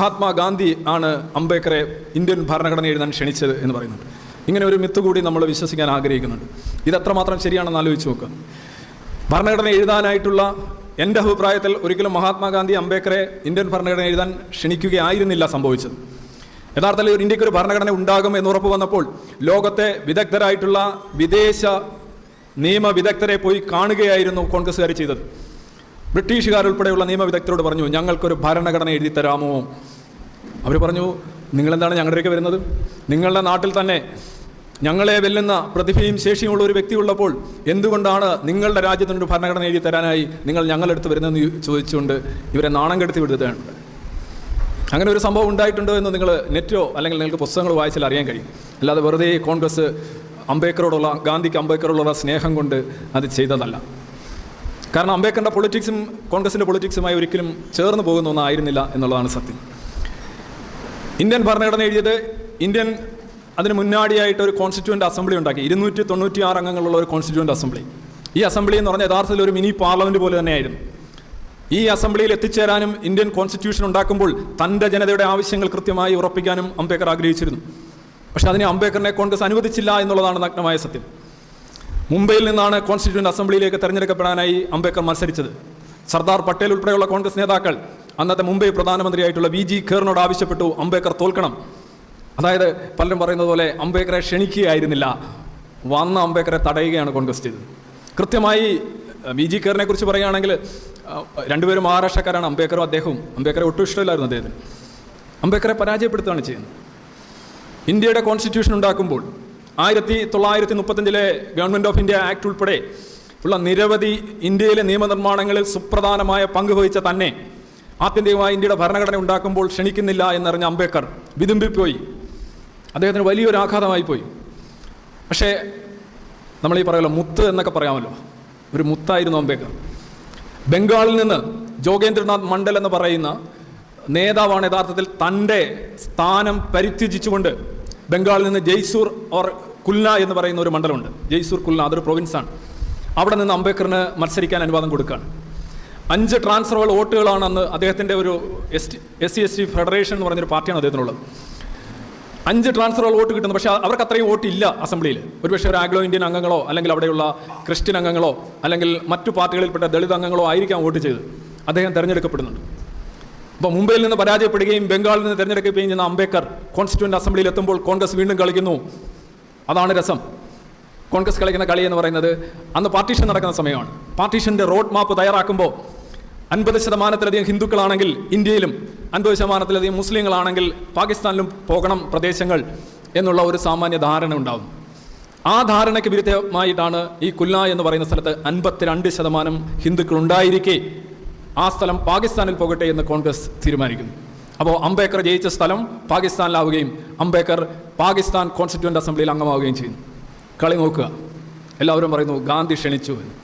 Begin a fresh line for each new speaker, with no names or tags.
മഹാത്മാഗാന്ധി ആണ് അംബേദ്കറെ ഇന്ത്യൻ ഭരണഘടന എഴുതാൻ ക്ഷണിച്ചത് എന്ന് പറയുന്നുണ്ട് ഇങ്ങനെ ഒരു മിത്ത് കൂടി നമ്മൾ വിശ്വസിക്കാൻ ആഗ്രഹിക്കുന്നുണ്ട്. ഇത് എത്രമാത്രം ശരിയാണെന്ന് ആലോചിച്ച് നോക്കുക ഭരണഘടന എഴുതാനായിട്ടുള്ള എന്റെ അഭിപ്രായത്തിൽ ഒരിക്കലും മഹാത്മാഗാന്ധി അംബേദ്കറെ ഇന്ത്യൻ ഭരണഘടന എഴുതാൻ ക്ഷണിക്കുകയായിരുന്നില്ല സംഭവിച്ചത്. യഥാർത്ഥത്തിൽ ഒരു ഇന്ത്യയ്ക്ക് ഒരു ഭരണഘടന ഉണ്ടാകും എന്ന് ഉറപ്പ് വന്നപ്പോൾ ലോകത്തെ വിദഗ്ധരായിട്ടുള്ള വിദേശ നിയമ വിദഗ്ധരെ പോയി കാണുകയായിരുന്നു കോൺഗ്രസ്സുകാർ ചെയ്തത്. ബ്രിട്ടീഷുകാരുൾപ്പെടെയുള്ള നിയമ വിദഗ്ധരോട് പറഞ്ഞു ഞങ്ങൾക്കൊരു ഭരണഘടന എഴുതി തരാമോ? അവർ പറഞ്ഞു നിങ്ങളെന്താണ് ഞങ്ങളുടെയൊക്കെ വരുന്നത്? നിങ്ങളുടെ നാട്ടിൽ തന്നെ ഞങ്ങളെ വെല്ലുന്ന പ്രതിഭയും ശേഷിയുമുള്ള ഒരു വ്യക്തി ഉള്ളപ്പോൾ എന്തുകൊണ്ടാണ് നിങ്ങളുടെ രാജ്യത്തിനൊരു ഭരണഘടന എഴുതി തരാനായി നിങ്ങൾ ഞങ്ങളെടുത്ത് വരുന്നതെന്ന് ചോദിച്ചുകൊണ്ട് ഇവരെ നാണം കെടുത്തി വിടുകയാണ് അങ്ങനെ ഒരു സംഭവം ഉണ്ടായിട്ടുണ്ടോ എന്ന് നിങ്ങൾ നെറ്റോ അല്ലെങ്കിൽ നിങ്ങൾക്ക് പുസ്തകങ്ങൾ വായിച്ചാൽ അറിയാൻ കഴിയും. അല്ലാതെ വെറുതെ കോൺഗ്രസ് അംബേദ്കറോടുള്ള ഗാന്ധിക്ക് അംബേദ്കറോടുള്ള സ്നേഹം കൊണ്ട് അത് ചെയ്തതല്ല. കാരണം അംബേദ്കറിന്റെ പൊളിറ്റിക്സും കോൺഗ്രസിന്റെ പൊളിറ്റിക്സുമായി ഒരിക്കലും ചേർന്ന് പോകുന്ന ഒന്നായിരുന്നില്ല എന്നുള്ളതാണ് സത്യം. ഇന്ത്യൻ ഭരണഘടന എഴുതിയത് ഇന്ത്യൻ അതിന് മുന്നാടിയായിട്ട് ഒരു കോൺസ്റ്റിറ്റ്യൂന്റ് അസംബ്ലി ഉണ്ടാക്കി. ഇരുന്നൂറ്റി തൊണ്ണൂറ്റി ആറ് അംഗങ്ങളുള്ള ഒരു കോൺസ്റ്റിറ്റ്യൂന്റ് അസംബ്ലി ഈ അസംബ്ലി എന്ന് പറഞ്ഞാൽ യഥാർത്ഥത്തിൽ ഒരു മിനി പാർലമെന്റ് പോലെ തന്നെയായിരുന്നു. ഈ അസംബ്ലിയിൽ എത്തിച്ചേരാനും ഇന്ത്യൻ കോൺസ്റ്റിറ്റ്യൂഷൻ ഉണ്ടാക്കുമ്പോൾ തന്റെ ജനതയുടെ ആവശ്യങ്ങൾ കൃത്യമായി ഉറപ്പിക്കാനും അംബേദ്കർ ആഗ്രഹിച്ചിരുന്നു. പക്ഷേ അതിനെ അംബേദ്കറിനെ കോൺഗ്രസ് അനുവദിച്ചില്ല എന്നുള്ളതാണ് നഗ്നമായ സത്യം. മുംബൈയിൽ നിന്നാണ് കോൺസ്റ്റിറ്റ്യൂന്റ് അസംബ്ലിയിലേക്ക് തെരഞ്ഞെടുക്കപ്പെടാനായി അംബേദ്കർ മത്സരിച്ചത്. സർദാർ പട്ടേൽ ഉൾപ്പെടെയുള്ള കോൺഗ്രസ് നേതാക്കൾ അന്നത്തെ മുംബൈ പ്രധാനമന്ത്രിയായിട്ടുള്ള വി ജി ഖേറിനോട് ആവശ്യപ്പെട്ടു അംബേദ്കർ തോൽക്കണം. അതായത് പലരും പറയുന്നത് പോലെ അംബേദ്കറെ ക്ഷണിക്കുകയായിരുന്നില്ല. വന്ന അംബേദ്കറെ തടയുകയാണ് കോൺഗ്രസ് ചെയ്തത്. കൃത്യമായി വി ജി ഖേറിനെ കുറിച്ച് പറയുകയാണെങ്കിൽ രണ്ടുപേരും മഹാരാഷ്ട്രക്കാരാണ്. അംബേദ്കറും അദ്ദേഹവും. അംബേദ്കറെ ഒട്ടും ഇഷ്ടമില്ലായിരുന്നു അദ്ദേഹത്തിന്. അംബേദ്കറെ പരാജയപ്പെടുത്തുകയാണ് ചെയ്യുന്നത്. ഇന്ത്യയുടെ കോൺസ്റ്റിറ്റ്യൂഷൻ ഉണ്ടാക്കുമ്പോൾ ആയിരത്തി തൊള്ളായിരത്തി മുപ്പത്തഞ്ചിലെ ഗവൺമെന്റ് ഓഫ് ഇന്ത്യ ആക്ട് ഉൾപ്പെടെ ഉള്ള നിരവധി ഇന്ത്യയിലെ നിയമനിർമ്മാണങ്ങളിൽ സുപ്രധാനമായ പങ്ക് വഹിച്ച തന്നെ ആത്യന്തികമായി ഇന്ത്യയുടെ ഭരണഘടന ഉണ്ടാക്കുമ്പോൾ ക്ഷണിക്കുന്നില്ല എന്നറിഞ്ഞ അംബേദ്കർ വിതുമ്പിപ്പോയി. അദ്ദേഹത്തിന് വലിയൊരു ആഘാതമായി പോയി. പക്ഷേ നമ്മൾ ഈ മുത്ത് എന്നൊക്കെ പറയാമല്ലോ. ഒരു മുത്തായിരുന്നു അംബേദ്കർ. ബംഗാളിൽ നിന്ന് ജോഗേന്ദ്രനാഥ് മണ്ഡൽ എന്ന് പറയുന്ന നേതാവാണ് യഥാർത്ഥത്തിൽ തന്റെ സ്ഥാനം പരിത്യജിച്ചുകൊണ്ട് ബംഗാളിൽ നിന്ന് ജയ്സൂർ ഓർ കുൽന എന്ന് പറയുന്ന ഒരു മണ്ഡലമുണ്ട്. ജയ്സൂർ കുൽന അതൊരു പ്രൊവിൻസാണ് അവിടെ നിന്ന് അംബേദ്കറിന് മത്സരിക്കാൻ അനുവാദം കൊടുക്കുകയാണ്. അഞ്ച് ട്രാൻസ്ഫറുകൾ വോട്ടുകളാണ് അന്ന് അദ്ദേഹത്തിന്റെ ഒരു S T S C S T federation എന്ന് പറഞ്ഞൊരു പാർട്ടിയാണ് അദ്ദേഹത്തിനുള്ളത്. അഞ്ച് ട്രാൻസ്ഫറുകൾ വോട്ട് കിട്ടുന്നു. പക്ഷേ അവർക്ക് അത്രയും വോട്ട് ഇല്ല അസംബ്ലിയിൽ. ഒരുപക്ഷെ ഒരു ആംഗ്ലോ ഇന്ത്യൻ അംഗങ്ങളോ അല്ലെങ്കിൽ അവിടെയുള്ള ക്രിസ്ത്യൻ അംഗങ്ങളോ അല്ലെങ്കിൽ മറ്റു പാർട്ടികളിൽപ്പെട്ട ദളിത് അംഗങ്ങളോ ആയിരിക്കാം വോട്ട് ചെയ്ത് അദ്ദേഹം തിരഞ്ഞെടുക്കപ്പെടുന്നുണ്ട്. അപ്പോൾ മുംബൈയിൽ നിന്ന് പരാജയപ്പെടുകയും ബംഗാളിൽ നിന്ന് തിരഞ്ഞെടുക്കുകയും ചെയ്യുന്ന അംബേദ്കർ കോൺസ്റ്റിറ്റ്യൂന്റ് അസംബ്ലിയിൽ എത്തുമ്പോൾ കോൺഗ്രസ് വീണ്ടും കളിക്കുന്നു. അതാണ് രസം. കോൺഗ്രസ് കളിക്കുന്ന കളി എന്ന് പറയുന്നത് അന്ന് പാർട്ടീഷൻ നടക്കുന്ന സമയമാണ്. പാർട്ടീഷന്റെ റോഡ് മാപ്പ് തയ്യാറാക്കുമ്പോൾ അൻപത് ശതമാനത്തിലധികം ഹിന്ദുക്കളാണെങ്കിൽ ഇന്ത്യയിലും അൻപത് ശതമാനത്തിലധികം മുസ്ലിങ്ങളാണെങ്കിൽ പാകിസ്ഥാനിലും പോകണം പ്രദേശങ്ങൾ എന്നുള്ള ഒരു സാമാന്യ ധാരണ ഉണ്ടാകും ആ ധാരണയ്ക്ക് വിരുദ്ധമായിട്ടാണ് ഈ കുല്ല എന്ന് പറയുന്ന സ്ഥലത്ത് അൻപത്തിരണ്ട് ശതമാനം ഹിന്ദുക്കൾ ഉണ്ടായിരിക്കെ. ആ സ്ഥലം പാകിസ്ഥാനിൽ പോകട്ടെ എന്ന് കോൺഗ്രസ് തീരുമാനിക്കുന്നു. അപ്പോൾ അംബേദ്കർ ജയിച്ച സ്ഥലം പാകിസ്ഥാനിലാവുകയും അംബേദ്കർ പാകിസ്ഥാൻ കോൺസ്റ്റിറ്റ്യൂന്റ് അസംബ്ലിയിൽ അംഗമാവുകയും ചെയ്യുന്നു. കളി നോക്കുക. എല്ലാവരും പറയുന്നു ഗാന്ധി ക്ഷണിച്ചു എന്ന്.